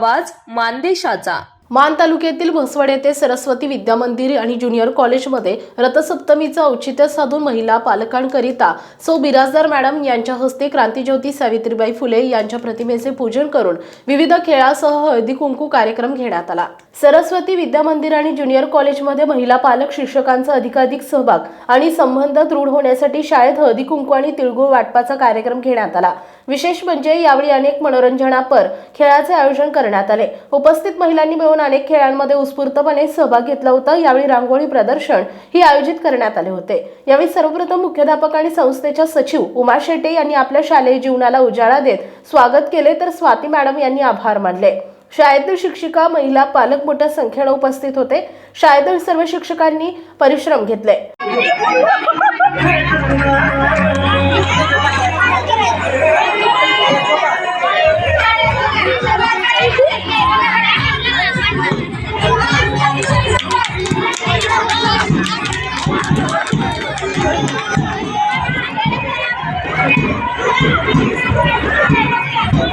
आवाज मानदेशाचा. मान तालुक्यातील म्हसवड येथे सरस्वती विद्या मंदिर आणि ज्युनियर कॉलेजमध्ये रथसप्तमीचं औचित्य साधून महिला पालकांकरिता सौ बिराजदार मॅडम यांच्या हस्ते क्रांतीज्योती सावित्रीबाई फुले यांच्या प्रतिमेचे पूजन करून विविध खेळासह हळदी कुंकू कार्यक्रम घेण्यात आला. सरस्वती विद्या मंदिर आणि ज्युनियर कॉलेजमध्ये महिला पालक शिक्षकांचा अधिकाधिक सहभाग आणि संबंध दृढ होण्यासाठी शाळेत हळदी कुंकू आणि तिळगुळ वाटपाचा कार्यक्रम घेण्यात आला. विशेष म्हणजे यावेळी अनेक मनोरंजनापर खेळाचे आयोजन करण्यात आले. उपस्थित महिलांनी मिळून अनेक खेळांमध्ये उत्स्फूर्तपणे सहभाग घेतला होता. यावेळी रांगोळी प्रदर्शन ही आयोजित करण्यात आले होते. यावेळी सर्वप्रथम मुख्याध्यापक आणि संस्थेच्या सचिव उमा शेटे यांनी आपल्या शालेय जीवनाला उजाळा देत स्वागत केले तर स्वाती मॅडम यांनी आभार मानले. शाळेतील शिक्षिका महिला पालक मोठ्या संख्येने उपस्थित होते. शाळेतील सर्व शिक्षकांनी परिश्रम घेतले.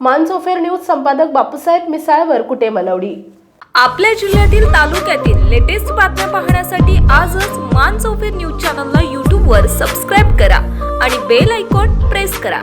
मानसोफेर न्यूज संपादक बापूसाहेब मिसाळवर कुठे मलवडी आपल्या जिल्ह्यातील तालुक्यातील लेटेस्ट बातम्या पाहण्यासाठी आजच मानसोफेर न्यूज चॅनलला यूट्यूबवर सबस्क्राईब करा आणि बेल आयकॉन प्रेस करा.